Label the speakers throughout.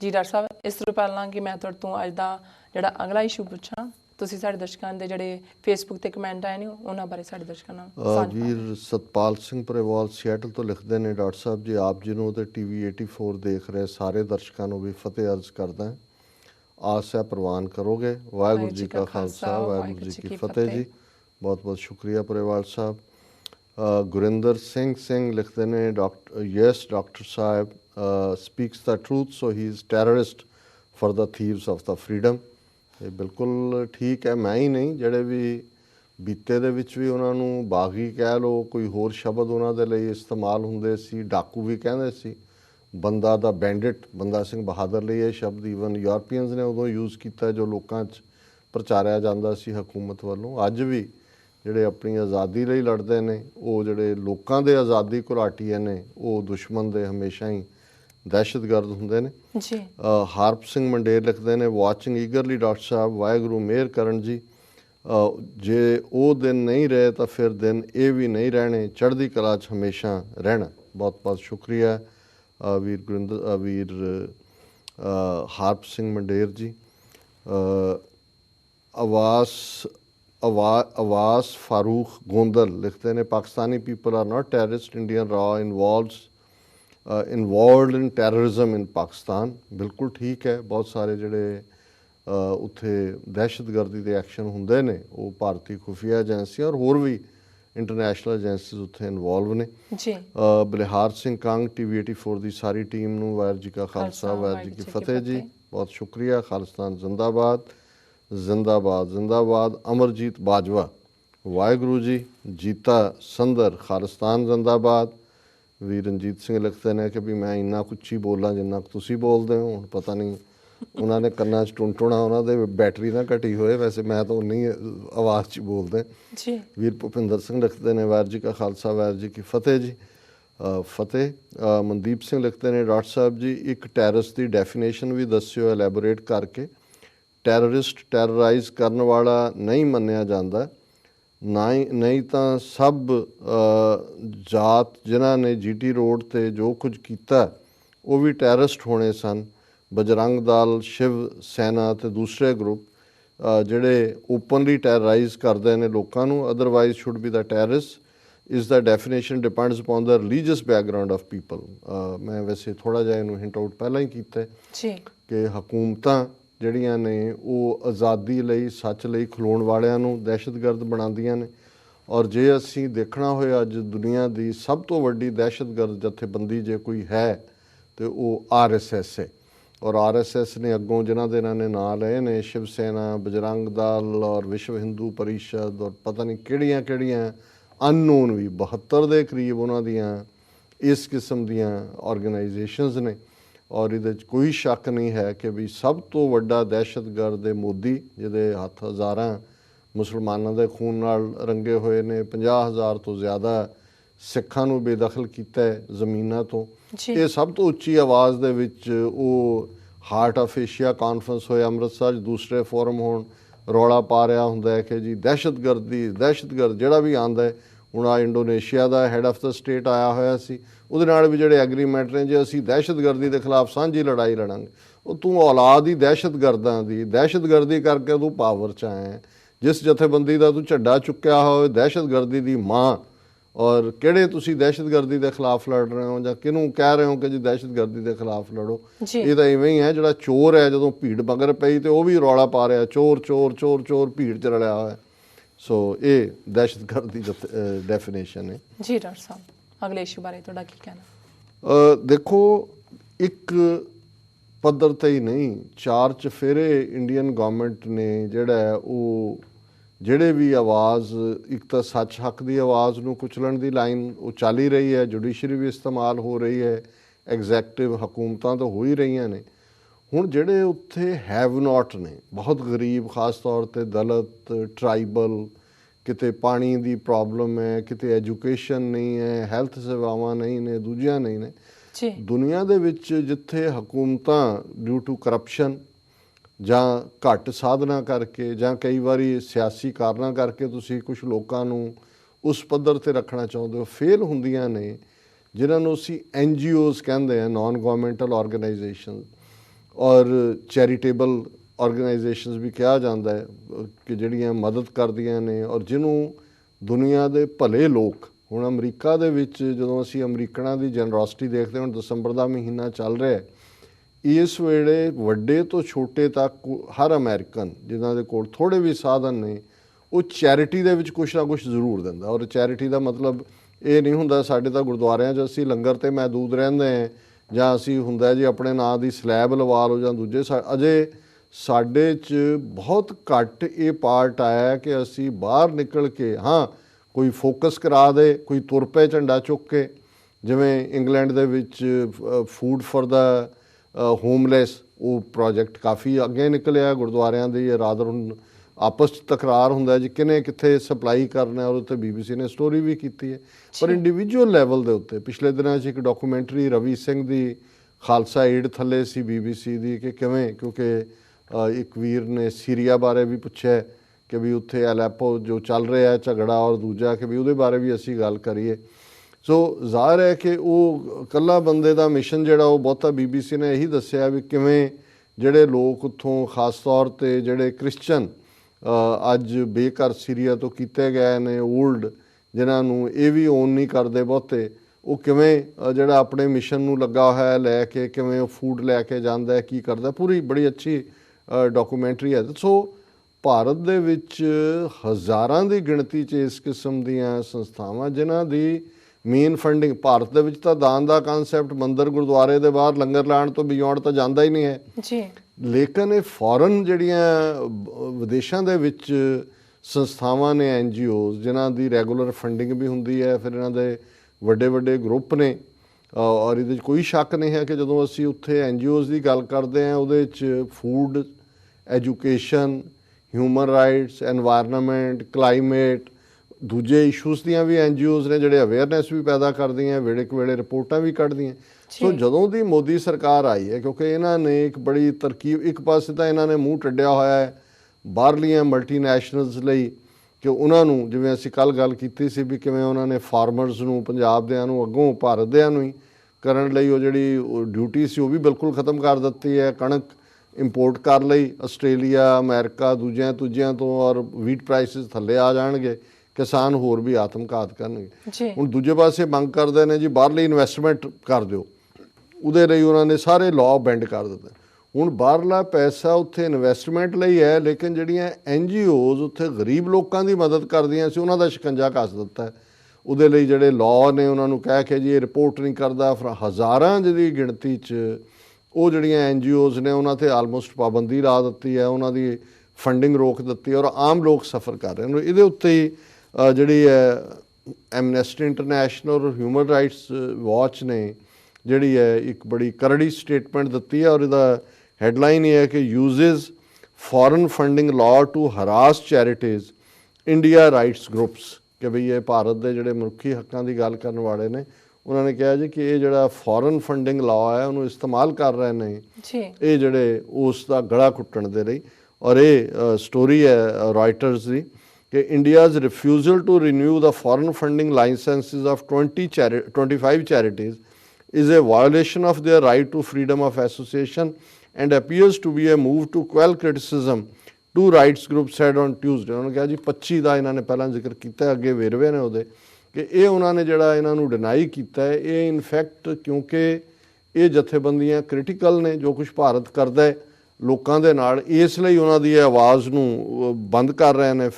Speaker 1: ਜੀ ਡਾਕਟਰ ਸਾਹਿਬ ਇਸ ਤੋਂ ਪਹਿਲਾਂ ਕਿ ਮੈਂ ਤੁਹਾਡੇ ਤੋਂ ਅੱਜ ਦਾ ਜਿਹੜਾ ਅਗਲਾ ਇਸ਼ੂ ਪੁੱਛਾਂ ਤੁਸੀਂ ਸਾਡੇ ਦਰਸ਼ਕਾਂ ਦੇ ਜਿਹੜੇ ਫੇਸਬੁੱਕ ਤੇ ਕਮੈਂਟ ਆਏ ਨੇ ਉਹਨਾਂ ਬਾਰੇ ਸਾਡੇ ਦਰਸ਼ਕਾਂ ਨਾਲ।
Speaker 2: ਵੀਰ ਸਤਪਾਲ ਸਿੰਘ ਪਰੇਵਾਲ ਸਿਆਟਲ ਤੋਂ ਲਿਖਦੇ ਨੇ ਡਾਕਟਰ ਸਾਹਿਬ ਜੀ ਆਪ ਜੀ ਨੂੰ ਤੇ ਟੀਵੀ 84 ਦੇਖ ਰਹੇ ਸਾਰੇ ਦਰਸ਼ਕਾਂ ਨੂੰ ਵੀ ਫਤਿਹ ਅਰਜ਼ ਕਰਦਾ। ਆਸ ਹੈ ਪ੍ਰਵਾਨ ਕਰੋਗੇ। ਵਾਹਿਗੁਰੂ ਜੀ ਕਾ ਖਾਲਸਾ ਵਾਹਿਗੁਰੂ ਜੀ ਕੀ ਫਤਿਹ ਜੀ। ਬਹੁਤ ਬਹੁਤ ਸ਼ੁਕਰੀਆ ਪਰੇਵਾਲ ਸਾਹਿਬ। ਗੁਰਿੰਦਰ ਸਿੰਘ ਸਿੰਘ ਲਿਖਦੇ ਨੇ doctor yes doctor Sahib. Speaks the truth so he is terrorist for the thieves of the freedom ਇਹ ਬਿਲਕੁਲ ਠੀਕ ਹੈ, ਮੈਂ ਹੀ ਨਹੀਂ, ਜਿਹੜੇ ਵੀ ਬੀਤੇ ਦੇ ਵਿੱਚ ਵੀ ਉਹਨਾਂ ਨੂੰ ਬਾਗੀ ਕਹਿ ਲੋ ਕੋਈ ਹੋਰ ਸ਼ਬਦ ਉਹਨਾਂ ਦੇ ਲਈ ਇਸਤੇਮਾਲ ਹੁੰਦੇ ਸੀ, ਡਾਕੂ ਵੀ ਕਹਿੰਦੇ ਸੀ, ਬੰਦਾ ਦਾ ਬੈਂਡਿਟ ਬੰਦਾ ਸਿੰਘ ਬਹਾਦਰ ਲਈ ਇਹ ਸ਼ਬਦ ਈਵਨ ਯੂਰੋਪੀਅਨਸ ਨੇ ਉਦੋਂ ਯੂਜ਼ ਕੀਤਾ, ਜੋ ਲੋਕਾਂ 'ਚ ਪ੍ਰਚਾਰਿਆ ਜਾਂਦਾ ਸੀ ਹਕੂਮਤ ਵੱਲੋਂ। ਅੱਜ ਵੀ ਜਿਹੜੇ ਆਪਣੀ ਆਜ਼ਾਦੀ ਲਈ ਲੜਦੇ ਨੇ, ਉਹ ਜਿਹੜੇ ਲੋਕਾਂ ਦੇ ਆਜ਼ਾਦੀ ਘੁਰਾਟੀਏ ਨੇ, ਉਹ ਦੁਸ਼ਮਣ ਦੇ ਹਮੇਸ਼ਾ ਹੀ ਦਹਿਸ਼ਤਗਰਦ ਹੁੰਦੇ ਨੇ।
Speaker 1: ਜੀ।
Speaker 2: ਹਾਰਪ ਸਿੰਘ ਮੰਡੇਰ ਲਿਖਦੇ ਨੇ watching eagerly doctor Sahib Waheguru ਮਿਹਰ ਕਰਨ ਜੀ। ਜੇ ਉਹ ਦਿਨ ਨਹੀਂ ਰਹੇ ਤਾਂ ਫਿਰ ਦਿਨ ਇਹ ਵੀ ਨਹੀਂ ਰਹਿਣੇ। ਚੜ੍ਹਦੀ ਕਲਾ 'ਚ ਹਮੇਸ਼ਾ ਰਹਿਣਾ। ਬਹੁਤ ਬਹੁਤ ਸ਼ੁਕਰੀਆ ਵੀਰ ਗੁਰਿੰਦਰ ਵੀਰ ਹਾਰਪ ਸਿੰਘ ਮੰਡੇਰ ਜੀ। ਆਵਾਸ ਆਵਾ- ਆਵਾਸ ਫਾਰੂਕ ਗੋਂਦਲ ਲਿਖਦੇ ਨੇ Pakistani people are not terrorist Indian ਰਾ involves involved in terrorism in Pakistan ਬਿਲਕੁਲ ਠੀਕ ਹੈ ਬਹੁਤ ਸਾਰੇ ਜਿਹੜੇ ਉੱਥੇ ਦਹਿਸ਼ਤਗਰਦੀ ਦੇ ਐਕਸ਼ਨ ਹੁੰਦੇ ਨੇ ਉਹ ਭਾਰਤੀ ਖੁਫੀਆ ਏਜੰਸੀਆਂ ਔਰ ਹੋਰ ਵੀ ਇੰਟਰਨੈਸ਼ਨਲ ਏਜੰਸੀਜ਼ ਉੱਥੇ ਇਨਵੋਲਵ ਨੇ।
Speaker 1: ਜੀ।
Speaker 2: ਬਲਿਹਾਰ ਸਿੰਘ ਕੰਗ ਟੀਵੀ 84 ਦੀ ਸਾਰੀ ਟੀਮ ਨੂੰ ਵਾਹਿਗੁਰੂ ਜੀ ਕਾ ਖਾਲਸਾ ਵਾਹਿਗੁਰੂ ਜੀ ਕੀ ਫਤਿਹ ਜੀ। ਬਹੁਤ ਸ਼ੁਕਰੀਆ ਖਾਲਿਸਤਾਨ ਜ਼ਿੰਦਾਬਾਦ ਜ਼ਿੰਦਾਬਾਦ ਜ਼ਿੰਦਾਬਾਦ ਅਮਰਜੀਤ ਬਾਜਵਾ। ਵਾਹਿਗੁਰੂ ਜੀ ਜੀਤਾ ਸੰਦਰ ਖਾਲਿਸਤਾਨ ਜ਼ਿੰਦਾਬਾਦ। ਵੀ ਰਣਜੀਤ ਸਿੰਘ ਲਿਖਦੇ ਨੇ ਕਿ ਵੀ ਮੈਂ ਇੰਨਾ ਕੁੱਚੀ ਬੋਲਾਂ ਜਿੰਨਾ ਕੁ ਤੁਸੀਂ ਬੋਲਦੇ ਹੋ ਹੁਣ ਪਤਾ ਨਹੀਂ। ਉਹਨਾਂ ਨੇ ਕੰਨਾਂ 'ਚ ਟੁੰਟੁਣਾ ਉਹਨਾਂ ਦੇ ਬੈਟਰੀ ਨਾ ਘਟੀ ਹੋਏ ਵੈਸੇ ਮੈਂ ਤਾਂ ਉਨੀ ਆਵਾਜ਼ 'ਚ ਹੀ ਬੋਲਦਾ।
Speaker 1: ਜੀ।
Speaker 2: ਵੀਰ ਭੁਪਿੰਦਰ ਸਿੰਘ ਲਿਖਦੇ ਨੇ ਵਾਹਿਗੁਰੂ ਜੀ ਕਾ ਖਾਲਸਾ ਵਾਹਿਗੁਰੂ ਜੀ ਕੀ ਫਤਿਹ ਜੀ। ਫਤਿਹ। ਮਨਦੀਪ ਸਿੰਘ ਲਿਖਦੇ ਨੇ ਡਾਕਟਰ ਸਾਹਿਬ ਜੀ ਇੱਕ ਟੈਰਰਿਸਟ ਦੀ ਡੈਫੀਨੇਸ਼ਨ ਵੀ ਦੱਸਿਓ ਐਲੈਬੋਰੇਟ ਕਰਕੇ। ਟੈਰਰਿਸਟ ਟੈਰਰਾਈਜ਼ ਕਰਨ ਵਾਲਾ ਨਹੀਂ ਮੰਨਿਆ ਜਾਂਦਾ। ਹੀ ਨਹੀਂ ਤਾਂ ਸਭ ਜਾਤ ਜਿਨ੍ਹਾਂ ਨੇ ਜੀਟੀ ਰੋਡ ਤੇ ਜੋ ਕੁਝ ਕੀਤਾ ਉਹ ਵੀ ਟੈਰਰਿਸਟ ਹੋਣੇ ਸਨ। ਬਜਰੰਗ ਦਲ ਸ਼ਿਵ ਸੈਨਾ ਤੇ ਦੂਸਰੇ ਗਰੁੱਪ ਜਿਹੜੇ ਓਪਨਲੀ ਟੈਰਰਾਈਜ਼ ਕਰਦੇ ਨੇ ਲੋਕਾਂ ਨੂੰ otherwise should be the terrorist ਇਸ ਦਾ definition depends upon the religious background of people ਮੈਂ ਵੈਸੇ ਥੋੜਾ ਜਿਹਾ ਇਹਨੂੰ ਹਿੰਟ ਆਊਟ ਪਹਿਲਾਂ ਹੀ ਕੀਤਾ
Speaker 1: ਜੀ।
Speaker 2: ਕਿ ਹਕੂਮਤਾਂ ਜਿਹੜੀਆਂ ਨੇ ਉਹ ਆਜ਼ਾਦੀ ਲਈ, ਸੱਚ ਲਈ ਖਲੋਣ ਵਾਲਿਆਂ ਨੂੰ ਦਹਿਸ਼ਤਗਰਦ ਬਣਾਉਂਦੀਆਂ ਨੇ। ਔਰ ਜੇ ਅਸੀਂ ਦੇਖਣਾ ਹੋਇਆ ਅੱਜ ਦੁਨੀਆ ਦੀ ਸਭ ਤੋਂ ਵੱਡੀ ਦਹਿਸ਼ਤਗਰਦ ਜਥੇਬੰਦੀ ਜੇ ਕੋਈ ਹੈ, ਤੇ ਉਹ ਆਰਐਸਐਸ ਹੈ ਔਰ ਆਰਐਸਐਸ ਨੇ ਅੱਗੋਂ ਜਿਨ੍ਹਾਂ ਦੇ ਇਹਨਾਂ ਨੇ ਨਾਂ ਲਏ ਨੇ, ਸ਼ਿਵ ਸੈਨਾ, ਬਜਰੰਗ ਦਲ ਔਰ ਵਿਸ਼ਵ ਹਿੰਦੂ ਪਰਿਸ਼ਦ ਔਰ ਪਤਾ ਨਹੀਂ ਕਿਹੜੀਆਂ ਕਿਹੜੀਆਂ ਅਨਨੋਨ ਵੀ 72 ਦੇ ਕਰੀਬ ਉਹਨਾਂ ਦੀਆਂ ਇਸ ਕਿਸਮ ਦੀਆਂ ਆਰਗੇਨਾਈਜੇਸ਼ਨਸ ਨੇ। ਔਰ ਇਹਦੇ ਵਿੱਚ ਕੋਈ ਸ਼ੱਕ ਨਹੀਂ ਹੈ ਕਿ ਵੀ ਸਭ ਤੋਂ ਵੱਡਾ ਦਹਿਸ਼ਤਗਰਦ ਹੈ ਮੋਦੀ ਜਿਹਦੇ ਹੱਥ ਹਜ਼ਾਰਾਂ ਮੁਸਲਮਾਨਾਂ ਦੇ ਖੂਨ ਨਾਲ ਰੰਗੇ ਹੋਏ ਨੇ 50000 ਤੋਂ ਜ਼ਿਆਦਾ ਸਿੱਖਾਂ ਨੂੰ ਬੇਦਖਲ ਕੀਤਾ ਹੈ ਜ਼ਮੀਨਾਂ ਤੋਂ। ਇਹ ਸਭ ਤੋਂ ਉੱਚੀ ਆਵਾਜ਼ ਦੇ ਵਿੱਚ ਉਹ ਹਾਰਟ ਆਫ ਏਸ਼ੀਆ ਕਾਨਫਰੰਸ ਹੋਇਆ ਅੰਮ੍ਰਿਤਸਰ ਦੂਸਰੇ ਫੋਰਮ ਹੋਣ ਰੌਲਾ ਪਾ ਰਿਹਾ ਹੁੰਦਾ ਹੈ ਕਿ ਜੀ ਦਹਿਸ਼ਤਗਰਦੀ ਦਹਿਸ਼ਤਗਰਦ ਜਿਹੜਾ ਵੀ ਆਂਦਾ ਹੈ ਹੁਣ ਆ ਇੰਡੋਨੇਸ਼ੀਆ ਦਾ ਹੈਡ ਆਫ ਦਾ ਸਟੇਟ ਆਇਆ ਹੋਇਆ ਸੀ ਉਹਦੇ ਨਾਲ ਵੀ ਜਿਹੜੇ ਐਗਰੀਮੈਂਟ ਨੇ ਜੇ ਅਸੀਂ ਦਹਿਸ਼ਤਗਰਦੀ ਦੇ ਖਿਲਾਫ ਸਾਂਝੀ ਲੜਾਈ ਲੜਾਂਗੇ ਉਹ ਤੂੰ ਔਲਾਦ ਹੀ ਦਹਿਸ਼ਤਗਰਦਾਂ ਦੀ ਦਹਿਸ਼ਤਗਰਦੀ ਕਰਕੇ ਤੂੰ ਪਾਵਰ 'ਚ ਆਇਆ। ਜਿਸ ਜਥੇਬੰਦੀ ਦਾ ਤੂੰ ਝੰਡਾ ਚੁੱਕਿਆ ਹੋਵੇ ਦਹਿਸ਼ਤਗਰਦੀ ਦੀ ਮਾਂ ਔਰ ਕਿਹੜੇ ਤੁਸੀਂ ਦਹਿਸ਼ਤਗਰਦੀ ਦੇ ਖਿਲਾਫ ਲੜ ਰਹੇ ਹੋ ਜਾਂ ਕਿਹਨੂੰ ਕਹਿ ਰਹੇ ਹੋ ਕਿ ਜੀ ਦਹਿਸ਼ਤਗਰਦੀ ਦੇ ਖਿਲਾਫ ਲੜੋ। ਇਹ ਤਾਂ ਇਵੇਂ ਹੀ ਹੈ ਜਿਹੜਾ ਚੋਰ ਹੈ ਜਦੋਂ ਭੀੜ ਮਗਰ ਪਈ ਤੇ ਉਹ ਵੀ ਰੌਲਾ ਪਾ ਰਿਹਾ ਚੋਰ ਚੋਰ ਚੋਰ ਚੋਰ ਭੀੜ ਚ ਰਲਿਆ ਹੋਇਆ। ਸੋ ਇਹ ਦਹਿਸ਼ਤਗਰਦੀ ਦੀ ਡੈਫੀਨੇਸ਼ਨ ਹੈ
Speaker 1: ਜੀ ਡਾਕਟਰ ਸਾਹਿਬ ਅਗਲੇ ਇਸ਼ੂ ਬਾਰੇ ਤੁਹਾਡਾ ਕੀ ਕਹਿਣਾ?
Speaker 2: ਦੇਖੋ, ਇੱਕ ਪੱਧਰ ਤੇ ਹੀ ਨਹੀਂ, ਚਾਰ ਚਫੇਰੇ ਇੰਡੀਅਨ ਗਵਰਨਮੈਂਟ ਨੇ ਜਿਹੜਾ ਉਹ ਜਿਹੜੇ ਵੀ ਆਵਾਜ਼, ਇੱਕ ਤਾਂ ਸੱਚ ਹੱਕ ਦੀ ਆਵਾਜ਼ ਨੂੰ ਕੁਚਲਣ ਦੀ ਲਾਈਨ ਉਹ ਚੱਲ ਹੀ ਰਹੀ ਹੈ ਜੁਡੀਸ਼ਰੀ ਵੀ ਇਸਤੇਮਾਲ ਹੋ ਰਹੀ ਹੈ ਐਗਜ਼ੈਕਟਿਵ ਹਕੂਮਤਾਂ ਤਾਂ ਹੋ ਹੀ ਰਹੀਆਂ ਨੇ। ਹੁਣ ਜਿਹੜੇ ਉੱਥੇ ਹੈਵ ਨਾਟ ਨੇ, ਬਹੁਤ ਗਰੀਬ, ਖਾਸ ਤੌਰ ਤੇ ਦਲਿਤ ਟ੍ਰਾਈਬਲ ਕਿਤੇ ਪਾਣੀ ਦੀ ਪ੍ਰੋਬਲਮ ਹੈ ਕਿਤੇ ਐਜੂਕੇਸ਼ਨ ਨਹੀਂ ਹੈ ਹੈਲਥ ਸੇਵਾਵਾਂ ਨਹੀਂ ਨੇ ਦੂਜੀਆਂ ਨਹੀਂ ਨੇ।
Speaker 1: ਜੀ।
Speaker 2: ਦੁਨੀਆ ਦੇ ਵਿੱਚ ਜਿੱਥੇ ਹਕੂਮਤਾਂ ਡਿਊ ਟੂ ਕਰਪਸ਼ਨ ਜਾਂ ਘੱਟ ਸਾਧਨਾ ਕਰਕੇ ਜਾਂ ਕਈ ਵਾਰੀ ਸਿਆਸੀ ਕਾਰਨਾਂ ਕਰਕੇ ਤੁਸੀਂ ਕੁਝ ਲੋਕਾਂ ਨੂੰ ਉਸ ਪੱਧਰ ਤੇ ਰੱਖਣਾ ਚਾਹੁੰਦੇ ਹੋ ਫੇਲ ਹੁੰਦੀਆਂ ਨੇ ਜਿਨ੍ਹਾਂ ਨੂੰ ਅਸੀਂ ਐਨਜੀਓਜ਼ ਕਹਿੰਦੇ ਆ ਨਾਨ ਗਵਰਨਮੈਂਟਲ ਆਰਗੇਨਾਈਜੇਸ਼ਨ ਔਰ ਚੈਰੀਟੇਬਲ ਆਰਗੇਨਾਈਜੇਸ਼ਨਸ ਵੀ ਕਿਹਾ ਜਾਂਦਾ ਹੈ ਕਿ ਜਿਹੜੀਆਂ ਮਦਦ ਕਰਦੀਆਂ ਨੇ ਔਰ ਜਿਹਨੂੰ ਦੁਨੀਆ ਦੇ ਭਲੇ ਲੋਕ, ਹੁਣ ਅਮਰੀਕਾ ਦੇ ਵਿੱਚ ਜਦੋਂ ਅਸੀਂ ਅਮਰੀਕਨਾਂ ਦੀ ਜਨਰੋਸਿਟੀ ਦੇਖਦੇ ਹੁਣ ਦਸੰਬਰ ਦਾ ਮਹੀਨਾ ਚੱਲ ਰਿਹਾ ਹੈ, ਇਸ ਵੇਲੇ ਵੱਡੇ ਤੋਂ ਛੋਟੇ ਤੱਕ ਹਰ ਅਮਰੀਕਨ ਜਿਨ੍ਹਾਂ ਦੇ ਕੋਲ ਥੋੜੇ ਵੀ ਸਾਧਨ ਨੇ, ਉਹ ਚੈਰਿਟੀ ਦੇ ਵਿੱਚ ਕੁਛ ਨਾ ਕੁਛ ਜ਼ਰੂਰ ਦਿੰਦਾ ਔਰ ਚੈਰਿਟੀ ਦਾ ਮਤਲਬ ਇਹ ਨਹੀਂ ਹੁੰਦਾ ਸਾਡੇ ਤਾਂ ਗੁਰਦੁਆਰਿਆਂ 'ਚ ਅਸੀਂ ਲੰਗਰ ਤੇ ਮਹਦੂਦ ਰਹਿੰਦੇ ਹਾਂ ਜਾਂ ਅਸੀਂ ਹੁੰਦਾ ਜੀ ਆਪਣੇ ਨਾਂ ਦੀ ਸਲੈਬ ਲਵਾ ਲਓ ਜਾਂ ਦੂਜੇ ਸਾ- ਅਜੇ ਸਾਡੇ 'ਚ ਬਹੁਤ ਘੱਟ ਇਹ ਪਾਰਟ ਆਇਆ ਕਿ ਅਸੀਂ ਬਾਹਰ ਨਿਕਲ ਕੇ ਹਾਂ ਕੋਈ ਫੋਕਸ ਕਰਾ ਦੇ ਕੋਈ ਤੁਰ ਪਏ ਝੰਡਾ ਚੁੱਕ ਕੇ ਜਿਵੇਂ ਇੰਗਲੈਂਡ ਦੇ ਵਿੱਚ ਫੂਡ ਫॉर ਦਾ ਹੋਮਲੈਸ ਉਹ ਪ੍ਰੋਜੈਕਟ ਕਾਫੀ ਅੱਗੇ ਨਿਕਲਿਆ ਗੁਰਦੁਆਰਿਆਂ ਦੀ ਰਾਦਰ ਆਪਸ ਚ ਤਕਰਾਰ ਹੁੰਦਾ ਜੀ ਕਿਨੇ ਕਿੱਥੇ ਸਪਲਾਈ ਕਰਨਾ ਹੈ ਔਰ ਉੱਤੇ ਬੀਬੀਸੀ ਨੇ ਸਟੋਰੀ ਵੀ ਕੀਤੀ ਹੈ। ਪਰ ਇੰਡੀਵਿਜੂਅਲ ਲੈਵਲ ਦੇ ਉੱਤੇ ਪਿਛਲੇ ਦਿਨਾਂ 'ਚ ਇੱਕ ਡਾਕੂਮੈਂਟਰੀ ਰਵੀ ਸਿੰਘ ਦੀ ਖਾਲਸਾ ਏਡ ਥੱਲੇ ਸੀ ਬੀਬੀਸੀ ਦੀ ਕਿ ਕਿਵੇਂ ਕਿਉਂਕਿ ਇੱਕ ਵੀਰ ਨੇ ਸੀਰੀਆ ਬਾਰੇ ਵੀ ਪੁੱਛਿਆ ਕਿ ਵੀ ਉੱਥੇ ਅਲੈਪੋ ਜੋ ਚੱਲ ਰਿਹਾ ਹੈ, ਝਗੜਾ ਔਰ ਦੂਜਾ ਕਿ ਵੀ ਉਹਦੇ ਬਾਰੇ ਵੀ ਅਸੀਂ ਗੱਲ ਕਰੀਏ। ਸੋ ਜ਼ਾਹਰ ਹੈ ਕਿ ਉਹ ਕੱਲਾ ਬੰਦੇ ਦਾ ਮਿਸ਼ਨ ਜਿਹੜਾ ਉਹ ਬਹੁਤਾ ਬੀਬੀਸੀ ਨੇ ਇਹੀ ਦੱਸਿਆ ਵੀ ਕਿਵੇਂ ਜਿਹੜੇ ਲੋਕ ਉੱਥੋਂ ਖਾਸ ਤੌਰ ਤੇ ਜਿਹੜੇ ਕ੍ਰਿਸਚੀਅਨ ਅੱਜ ਬੇਘਰ ਸੀਰੀਆ ਤੋਂ ਕੀਤੇ ਗਏ ਨੇ 올ਡ ਜਿਨ੍ਹਾਂ ਨੂੰ ਇਹ ਵੀ ਓਨ ਨਹੀਂ ਕਰਦੇ ਬਹੁਤੇ, ਉਹ ਕਿਵੇਂ ਜਿਹੜਾ ਆਪਣੇ ਮਿਸ਼ਨ ਨੂੰ ਲੱਗਾ ਹੋਇਆ ਲੈ ਕੇ ਕਿਵੇਂ ਉਹ ਫੂਡ ਲੈ ਕੇ ਜਾਂਦਾ ਹੈ, ਕੀ ਕਰਦਾ ਪੂਰੀ ਬੜੀ ਅੱਛੀ ਡਾਕੂਮੈਂਟਰੀ ਹੈ। ਸੋ ਭਾਰਤ ਦੇ ਵਿੱਚ ਹਜ਼ਾਰਾਂ ਦੀ ਗਿਣਤੀ 'ਚ ਇਸ ਕਿਸਮ ਦੀਆਂ ਸੰਸਥਾਵਾਂ ਜਿਨ੍ਹਾਂ ਦੀ ਮੇਨ ਫੰਡਿੰਗ ਭਾਰਤ ਦੇ ਵਿੱਚ ਤਾਂ ਦਾਨ ਦਾ ਕਨਸੈਪਟ ਮੰਦਰ ਗੁਰਦੁਆਰੇ ਦੇ ਬਾਹਰ ਲੰਗਰ ਲਾਣ ਤੋਂ ਬਿਯੋਂਡ ਤਾਂ ਜਾਂਦਾ ਹੀ ਨਹੀਂ ਹੈ।
Speaker 1: ਜੀ।
Speaker 2: ਲੇਕਿਨ ਇਹ ਫੋਰਨ ਜਿਹੜੀਆਂ ਵਿਦੇਸ਼ਾਂ ਦੇ ਵਿੱਚ ਸੰਸਥਾਵਾਂ ਨੇ ਐਨਜੀਓਜ਼ ਜਿਨ੍ਹਾਂ ਦੀ ਰੈਗੂਲਰ ਫੰਡਿੰਗ ਵੀ ਹੁੰਦੀ ਹੈ ਫਿਰ ਇਹਨਾਂ ਦੇ ਵੱਡੇ ਵੱਡੇ ਗਰੁੱਪ ਨੇ। ਔਰ ਇਹਦੇ 'ਚ ਕੋਈ ਸ਼ੱਕ ਨਹੀਂ ਹੈ ਕਿ ਜਦੋਂ ਅਸੀਂ ਉੱਥੇ ਐਨਜੀਓਜ਼ ਦੀ ਗੱਲ ਕਰਦੇ ਹਾਂ ਉਹਦੇ 'ਚ food education human rights environment climate ਦੂਜੇ ਇਸ਼ੂਜ਼ ਦੀਆਂ ਵੀ ਐਨਜੀਓਜ਼ ਨੇ ਜਿਹੜੇ ਅਵੇਅਰਨੈਸ ਵੀ ਪੈਦਾ ਕਰਦੀਆਂ ਵੇੜੇ ਕਵੇੜੇ ਰਿਪੋਰਟਾਂ ਵੀ ਕੱਢਦੀਆਂ। ਸੋ ਜਦੋਂ ਦੀ ਮੋਦੀ ਸਰਕਾਰ ਆਈ ਹੈ ਕਿਉਂਕਿ ਇਹਨਾਂ ਨੇ ਇੱਕ ਬੜੀ ਤਰਕੀਬ ਇੱਕ ਪਾਸੇ ਤਾਂ ਇਹਨਾਂ ਨੇ ਮੂੰਹ ਟੱਡਿਆ ਹੋਇਆ ਹੈ ਬਾਹਰਲੀਆਂ ਮਲਟੀਨੈਸ਼ਨਲਸ ਲਈ ਕਿ ਉਹਨਾਂ ਨੂੰ ਜਿਵੇਂ ਅਸੀਂ ਕੱਲ ਗੱਲ ਕੀਤੀ ਸੀ ਵੀ ਕਿਵੇਂ ਉਹਨਾਂ ਨੇ ਫਾਰਮਰਸ ਨੂੰ ਪੰਜਾਬ ਦੇਆਂ ਨੂੰ ਅੱਗੋਂ ਭਾਰਤ ਦੇਆਂ ਨੂੰ ਹੀ ਕਰਨ ਲਈ ਉਹ ਜਿਹੜੀ ਡਿਊਟੀ ਸੀ ਉਹ ਵੀ ਬਿਲਕੁਲ ਖਤਮ ਕਰ ਦਿੱਤੀ ਹੈ। ਕਣਕ ਇੰਪੋਰਟ ਕਰ ਲਈ ਆਸਟ੍ਰੇਲੀਆ ਅਮਰੀਕਾ ਦੂਜਿਆਂ ਦੂਜਿਆਂ ਤੋਂ ਔਰ ਵੀਟ ਪ੍ਰਾਈਸਸ ਥੱਲੇ ਆ ਜਾਣਗੇ ਕਿਸਾਨ ਹੋਰ ਵੀ ਆਤਮਘਾਤ ਕਰਨਗੇ। ਹੁਣ ਦੂਜੇ ਪਾਸੇ ਮੰਗ ਕਰਦੇ ਨੇ ਜੀ ਬਾਹਰਲੀ ਇਨਵੈਸਟਮੈਂਟ ਕਰ ਦਿਓ। ਉਹਦੇ ਲਈ ਉਹਨਾਂ ਨੇ ਸਾਰੇ ਲਾਅ ਬੈਂਡ ਕਰ ਦਿੱਤੇ। ਹੁਣ ਬਾਹਰਲਾ ਪੈਸਾ ਉੱਥੇ ਇਨਵੈਸਟਮੈਂਟ ਲਈ ਹੈ ਲੇਕਿਨ ਜਿਹੜੀਆਂ ਐਨਜੀਓਜ਼ ਉੱਥੇ ਗਰੀਬ ਲੋਕਾਂ ਦੀ ਮਦਦ ਕਰਦੀਆਂ ਸੀ ਉਹਨਾਂ ਦਾ ਸ਼ਿਕੰਜਾ ਕੱਸ ਦਿੱਤਾ ਉਹਦੇ ਲਈ ਜਿਹੜੇ ਲਾਅ ਨੇ ਉਹਨਾਂ ਨੂੰ ਕਹਿ ਕੇ ਜੀ ਇਹ ਰਿਪੋਰਟ ਨਹੀਂ ਕਰਦਾ ਫਿਰ ਹਜ਼ਾਰਾਂ ਦੀ ਗਿਣਤੀ 'ਚ ਉਹ ਜਿਹੜੀਆਂ ਐਨਜੀਓਜ਼ ਨੇ ਉਹਨਾਂ ਤੇ ਆਲਮੋਸਟ ਪਾਬੰਦੀ ਲਾ ਦਿੱਤੀ ਹੈ, ਉਹਨਾਂ ਦੀ ਫੰਡਿੰਗ ਰੋਕ ਦਿੱਤੀ ਔਰ ਆਮ ਲੋਕ ਸਫਰ ਕਰ ਰਹੇ ਨੇ। ਇਹਦੇ ਉੱਤੇ ਹੀ ਜਿਹੜੀ ਹੈ ਐਮਨੈਸਟੀ ਇੰਟਰਨੈਸ਼ਨਲ ਔਰ ਹਿਊਮਨ ਰਾਈਟਸ ਵਾਚ ਨੇ ਜਿਹੜੀ ਹੈ, ਇੱਕ ਬੜੀ ਕਰੜੀ ਸਟੇਟਮੈਂਟ ਦਿੱਤੀ ਹੈ ਔਰ ਇਹਦਾ ਹੈਡਲਾਈਨ ਇਹ ਹੈ ਕਿ uses foreign funding law to harass charities India rights groups ਕਿ ਵੀ ਇਹ ਭਾਰਤ ਦੇ ਜਿਹੜੇ ਮਨੁੱਖੀ ਹੱਕਾਂ ਦੀ ਗੱਲ ਕਰਨ ਵਾਲੇ ਨੇ ਉਹਨਾਂ ਨੇ ਕਿਹਾ ਜੀ ਕਿ ਇਹ ਜਿਹੜਾ ਫੋਰਨ ਫੰਡਿੰਗ ਲਾਅ ਹੈ ਉਹਨੂੰ ਇਸਤੇਮਾਲ ਕਰ ਰਹੇ ਨੇ।
Speaker 1: ਜੀ।
Speaker 2: ਇਹ ਜਿਹੜੇ ਉਸ ਦਾ ਗਲਾ ਘੁੱਟਣ ਦੇ ਲਈ। ਔਰ ਇਹ ਸਟੋਰੀ ਹੈ ਰਾਇਟਰਸ ਦੀ ਕਿ India's refusal to renew the foreign funding licences of 20 ਚੈਰੀ 25 charities is a violation of their right to freedom of association and appears to be a move to quell criticism. Two rights groups said on Tuesday ਉਹਨਾਂ ਨੇ ਕਿਹਾ ਜੀ 25 ਦਾ ਇਹਨਾਂ ਨੇ ਪਹਿਲਾਂ ਜ਼ਿਕਰ ਕੀਤਾ ਅੱਗੇ ਵੇਰਵੇ ਨੇ ਉਹਦੇ। ਕਿ ਇਹ ਉਹਨਾਂ ਨੇ ਜਿਹੜਾ ਇਹਨਾਂ ਨੂੰ ਡਿਨਾਈ ਕੀਤਾ ਹੈ ਇਹ ਇਨਫੈਕਟ ਕਿਉਂਕਿ ਇਹ ਜਥੇਬੰਦੀਆਂ ਕ੍ਰਿਟੀਕਲ ਨੇ ਜੋ ਕੁਝ ਭਾਰਤ ਕਰਦਾ ਹੈ ਲੋਕਾਂ ਦੇ ਨਾਲ ਇਸ ਲਈ ਉਹਨਾਂ ਦੀ ਆਵਾਜ਼ ਨੂੰ ਬੰਦ ਕਰ ਰਹੇ ਨੇ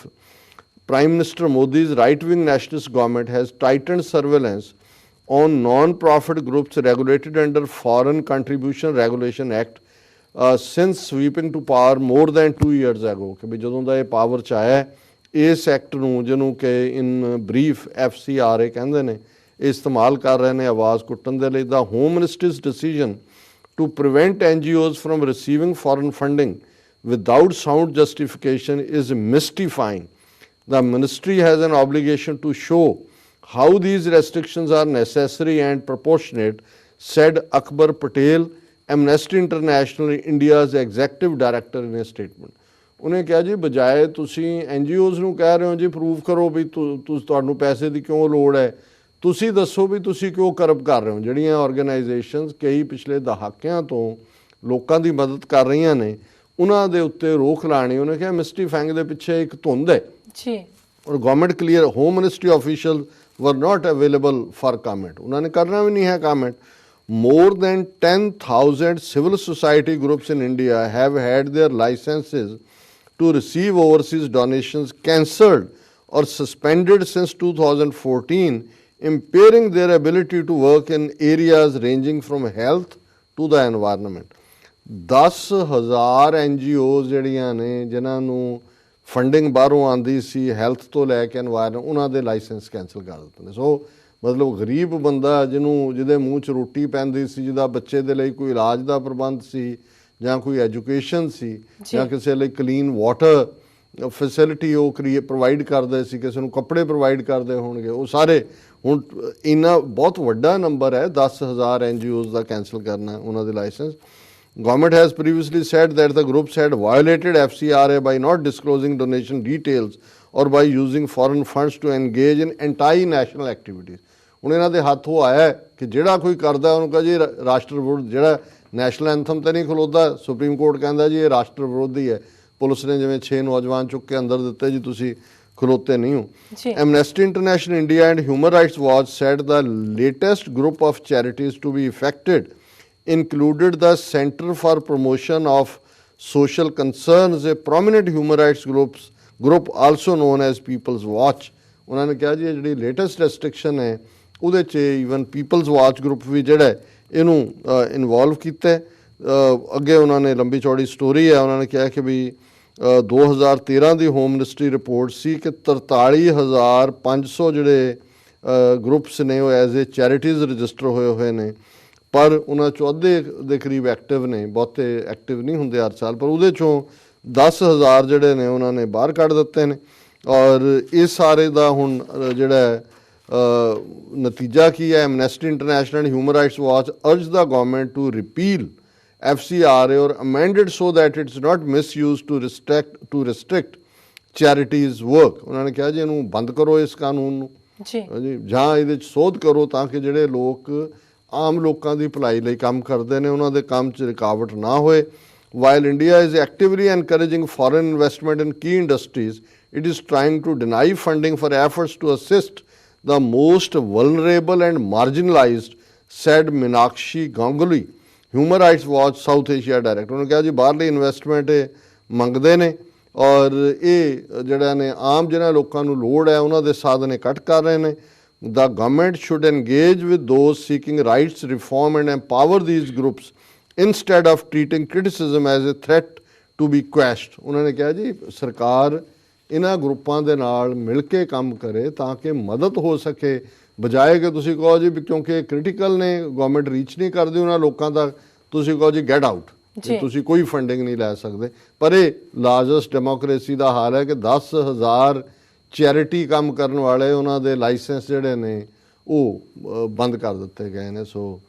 Speaker 2: prime minister Modi's right wing nationalist government has tightened surveillance on non-profit groups regulated under Foreign Contribution Regulation Act uh, since sweeping to power more than 2 years ago ਕਿ ਜਦੋਂ ਦਾ ਇਹ ਪਾਵਰ ਚ ਆਇਆ ਹੈ ਇਸ ਐਕਟ ਨੂੰ ਜਿਹਨੂੰ ਕਿ ਇਨ ਬਰੀਫ ਐਫਸੀਆਰਏ ਕਹਿੰਦੇ ਨੇ ਇਹ ਇਸਤੇਮਾਲ ਕਰ ਰਹੇ ਨੇ ਆਵਾਜ਼ ਕੁੱਟਣ ਦੇ ਲਈ the home ministry's decision to prevent NGOs from receiving foreign funding without sound justification is mystifying. The ministry has an obligation to show how these restrictions are necessary and proportionate, said Akbar Patel, Amnesty International India's executive director in a statement. ਉਹਨੇ ਕਿਹਾ ਜੀ ਬਜਾਏ ਤੁਸੀਂ NGOs ਨੂੰ ਕਹਿ ਰਹੇ ਹੋ ਜੀ ਪ੍ਰੂਵ ਕਰੋ ਵੀ ਤੁਹਾਨੂੰ ਪੈਸੇ ਦੀ ਕਿਉਂ ਲੋੜ ਹੈ। ਤੁਸੀਂ ਦੱਸੋ ਵੀ ਤੁਸੀਂ ਕਿਉਂ ਕਰਬ ਕਰ ਰਹੇ ਹੋ। ਜਿਹੜੀਆਂ ਆਰਗੇਨਾਈਜੇਸ਼ਨਸ ਕਈ ਪਿਛਲੇ ਦਹਾਕਿਆਂ ਤੋਂ ਲੋਕਾਂ ਦੀ ਮਦਦ ਕਰ ਰਹੀਆਂ ਨੇ ਉਹਨਾਂ ਦੇ ਉੱਤੇ ਰੋਕ ਲਾਣੀ ਉਹਨੇ ਕਿਹਾ ਮਿਸਟਰੀ ਫੈਂਗ ਦੇ ਪਿੱਛੇ ਇੱਕ ਧੁੰਦ ਹੈ।
Speaker 1: ਜੀ।
Speaker 2: ਔਰ government clear home ministry official were not available for comment ਉਹਨਾਂ ਨੇ ਕਰਨਾ ਵੀ ਨਹੀਂ ਹੈ comment more than 10000 civil society groups in india have had their licenses to receive overseas donations cancelled or suspended since 2014, impairing their ability to work in areas ranging from health to the environment. 10000 NGOs ਜਿਹੜੀਆਂ ਨੇ ਜਿਨ੍ਹਾਂ ਨੂੰ funding ਬਾਹਰੋਂ ਆਂਦੀ ਸੀ health ਤੋਂ ਲੈ ਕੇ environment ਉਹਨਾਂ ਦੇ ਲਾਇਸੈਂਸ ਕੈਨਸਲ ਕਰ ਦਿੱਤੇ ਨੇ ਸੋ ਮਤਲਬ ਗਰੀਬ ਬੰਦਾ ਜਿਹਨੂੰ ਜਿਹਦੇ ਮੂੰਹ 'ਚ ਰੋਟੀ ਪੈਂਦੀ ਸੀ ਜਿਹਦਾ ਬੱਚੇ ਦੇ ਲਈ ਕੋਈ ਇਲਾਜ ਦਾ ਪ੍ਰਬੰਧ ਸੀ ਜਾਂ ਕੋਈ ਐਜੂਕੇਸ਼ਨ ਸੀ ਜਾਂ ਕਿਸੇ ਲਈ ਕਲੀਨ ਵਾਟਰ ਫੈਸਿਲਿਟੀ ਉਹ ਕ੍ਰੀਏ ਪ੍ਰੋਵਾਈਡ ਕਰਦੇ ਸੀ ਕਿਸੇ ਨੂੰ ਕੱਪੜੇ ਪ੍ਰੋਵਾਈਡ ਕਰਦੇ ਹੋਣਗੇ ਉਹ ਸਾਰੇ ਹੁਣ ਇੰਨਾ ਬਹੁਤ ਵੱਡਾ ਨੰਬਰ ਹੈ 10000 ਐਨਜੀਓਜ਼ ਦਾ ਕੈਨਸਲ ਕਰਨਾ ਉਹਨਾਂ ਦੇ licence Government has previously said that the groups had violated FCRA by not disclosing donation details or by using foreign funds to engage in anti-national activities. ਹੁਣ ਇਹਨਾਂ ਦੇ ਹੱਥ ਆਇਆ ਕਿ ਜਿਹੜਾ ਕੋਈ ਕਰਦਾ ਉਹਨੂੰ ਕਹੇ ਰਾਸ਼ਟਰ ਵਿਰੋਧ ਜਿਹੜਾ ਨੈਸ਼ਨਲ ਐਂਥਮ ਤੇ ਨਹੀਂ ਖਲੋਦਾ ਸੁਪਰੀਮ ਕੋਰਟ ਕਹਿੰਦਾ ਜੀ ਇਹ ਰਾਸ਼ਟਰ ਵਿਰੋਧੀ ਹੈ ਪੁਲਿਸ ਨੇ ਜਿਵੇਂ 6 ਨੌਜਵਾਨ ਚੁੱਕ ਕੇ ਅੰਦਰ ਦਿੱਤੇ ਜੀ ਤੁਸੀਂ ਖਲੋਤੇ ਨਹੀਂ ਹੋ
Speaker 1: ਜੀ।
Speaker 2: Amnesty International India and Human Rights Watch said the latest group of charities to be affected included the Center for Promotion of Social Concerns, a prominent human rights groups group also known as People's Watch. ਉਹਨਾਂ ਨੇ ਕਿਹਾ ਜੀ ਇਹ ਜਿਹੜੀ latest restriction ਹੈ ਉਹਦੇ 'ਚ even People's Watch group ਵੀ ਜਿਹੜਾ ਹੈ, ਇਹਨੂੰ ਇਨਵੋਲਵ ਕੀਤਾ ਅੱਗੇ ਉਹਨਾਂ ਨੇ ਲੰਬੀ ਚੌੜੀ ਸਟੋਰੀ ਹੈ। ਉਹਨਾਂ ਨੇ ਕਿਹਾ ਕਿ ਵੀ ਅ, 2013 ਦੀ ਹੋਮ ਮਿਨਿਸਟਰੀ ਰਿਪੋਰਟ ਸੀ ਕਿ 43500 ਜਿਹੜੇ ਗਰੁੱਪਸ ਨੇ ਉਹ ਐਜ਼ ਅ ਚੈਰਿਟੀਜ਼ ਰਜਿਸਟਰ ਹੋਏ ਹੋਏ ਨੇ। ਪਰ ਉਹਨਾਂ ਚੋਂ ਅੱਧੇ ਦੇ ਕਰੀਬ ਐਕਟਿਵ ਨੇ। ਬਹੁਤੇ ਐਕਟਿਵ ਨਹੀਂ ਹੁੰਦੇ ਹਰ ਸਾਲ ਪਰ ਉਹਦੇ ਚੋਂ 10000 ਜਿਹੜੇ ਨੇ ਉਹਨਾਂ ਨੇ ਬਾਹਰ ਕੱਢ ਦਿੱਤੇ ਨੇ। ਔਰ ਇਹ ਸਾਰੇ ਦਾ ਹੁਣ ਜਿਹੜਾ ਨਤੀਜਾ ਕੀ ਹੈ Amnesty International Human Rights Watch urge the government to repeal FCRA or amended so that it's not misused to restrict to restrict charities work ਉਹਨਾਂ ਨੇ ਕਿਹਾ ਜੀ ਇਹਨੂੰ ਬੰਦ ਕਰੋ ਇਸ ਕਾਨੂੰਨ ਨੂੰ
Speaker 1: ਜੀ
Speaker 2: ਜੀ ਜਾਂ ਇਹਦੇ ਚ ਸੋਧ ਕਰੋ ਤਾਂ ਕਿ ਜਿਹੜੇ ਲੋਕ ਆਮ ਲੋਕਾਂ ਦੀ ਭਲਾਈ ਲਈ ਕੰਮ ਕਰਦੇ ਨੇ ਉਹਨਾਂ ਦੇ ਕੰਮ 'ਚ ਰੁਕਾਵਟ ਨਾ ਹੋਏ while india is actively encouraging foreign investment in key industries it is trying to deny funding for efforts to assist the most vulnerable and marginalized said Minakshi Ganguly Human Rights Watch South Asia director ਉਹਨੇ ਕਿਹਾ ਜੀ ਬਾਹਰਲੀ investment ਮੰਗਦੇ ਨੇ ਔਰ ਇਹ ਜਿਹੜਾ ਨੇ ਆਮ ਜਿਹਨਾਂ ਲੋਕਾਂ ਨੂੰ ਲੋੜ ਹੈ ਉਹਨਾਂ ਦੇ ਸਾਧਨ ਕੱਟ ਕਰ ਰਹੇ ਨੇ ਦਾ government should engage with those seeking rights reform and empower these groups instead of treating criticism as a threat to be quashed ਉਹਨਾਂ ਨੇ ਕਿਹਾ ਜੀ ਸਰਕਾਰ ਇਹਨਾਂ ਗਰੁੱਪਾਂ ਦੇ ਨਾਲ ਮਿਲ ਕੇ ਕੰਮ ਕਰੇ ਤਾਂ ਕਿ ਮਦਦ ਹੋ ਸਕੇ। ਬਜਾਏ ਕਿ ਤੁਸੀਂ ਕਹੋ ਜੀ ਵੀ ਕਿਉਂਕਿ ਕ੍ਰਿਟੀਕਲ ਨੇ ਗਵਰਨਮੈਂਟ ਰੀਚ ਨਹੀਂ ਕਰਦੀ ਉਹਨਾਂ ਲੋਕਾਂ ਤੱਕ ਤੁਸੀਂ ਕਹੋ ਜੀ ਗੈਟ ਆਊਟ। ਤੁਸੀਂ ਕੋਈ ਫੰਡਿੰਗ ਨਹੀਂ ਲੈ ਸਕਦੇ। ਪਰ ਇਹ ਲਾਰਜੈਸਟ ਡੈਮੋਕ੍ਰੇਸੀ ਦਾ ਹਾਲ ਹੈ ਕਿ 10000 ਚੈਰਿਟੀ ਕੰਮ ਕਰਨ ਵਾਲੇ ਉਹਨਾਂ ਦੇ ਲਾਇਸੈਂਸ ਜਿਹੜੇ ਨੇ ਉਹ ਬੰਦ ਕਰ ਦਿੱਤੇ ਗਏ ਨੇ। ਸੋ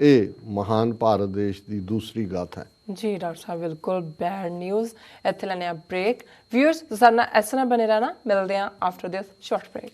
Speaker 2: ਇਹ ਮਹਾਨ ਭਾਰਤ ਦੇਸ਼ ਦੀ ਦੂਸਰੀ ਗਾਥਾ ਹੈ।
Speaker 1: ਜੀ, ਡਾਕਟਰ ਸਾਹਿਬ, ਬਿਲਕੁਲ ਬੈਡ ਨਿਊਜ਼ ਇੱਥੇ ਲੈਣੇ ਆ ਬ੍ਰੇਕ ਵਿਊਅਰਸ ਸਾਡੇ ਨਾਲ ਇਸ ਤਰ੍ਹਾਂ ਬਨੇ ਰਹਿਣਾ। ਮਿਲਦੇ ਆ ਆਫਟਰ ਦਿਸ ਸ਼ਾਰਟ ਬ੍ਰੇਕ